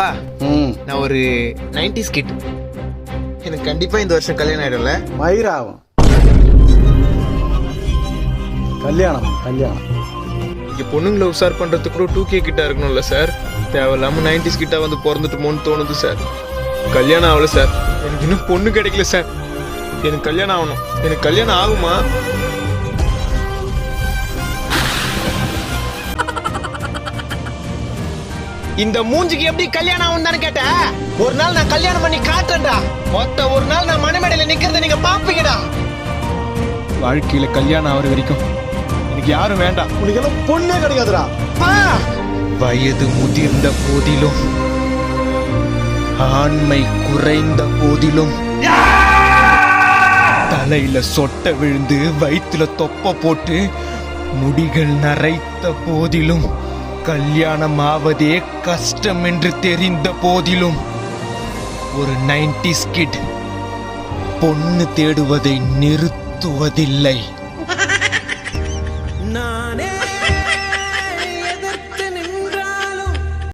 அப்பா நான் ஒரு நைன்டிஸ் கிட் எனக்கு கண்டிப்பா இந்த வருஷம் கல்யாணம் ஆயிடும்ல. மயிராகும் கல்யாணம் கல்யாணம். இங்க பொண்ணுங்களை உஷார் பண்றதுக்கு கூட டூ கே கிட்டா இருக்கணும்ல சார். தேவையில்லாம நைன்டிஸ் கிட்டா வந்து பிறந்துட்டுமோன்னு தோணுது சார். கல்யாணம் ஆகல சார். எனக்கு இன்னும் பொண்ணு கிடைக்கல சார். எனக்கு கல்யாணம் ஆகணும். எனக்கு கல்யாணம் ஆகுமா? இந்த மூஞ்சிக்கு எப்படி கல்யாணம் ஆகும் தானே கேட்ட ஒரு நாள் நான் கல்யாணம் பண்ணி காட்டுறேன்டா. மொத்த ஒரு நாள் நான் மணிமேடையில நிக்கிறத நீங்க பாப்பீங்கடா. வாழ்க்கையில கல்யாணம் ஆகிற வரைக்கும் எனக்கு யாரும் வேண்டாம். உனக்கு எல்லாம் பொண்ணே கிடைக்காதுடா வயது முதிர்ந்த போதிலும் ஆண்மை குறைந்த போதிலும் தலையில சொட்ட விழுந்து வயிற்றுல தொப்ப போட்டு முடிகள் நரைத்த போதிலும் கல்யாணம் ஆவதே கஷ்டம் என்று தெரிந்த போதிலும் ஒரு நைன்டி ஸ்கிட் பொண்ணு தேடுவதை நிறுத்துவதில்லை. நானே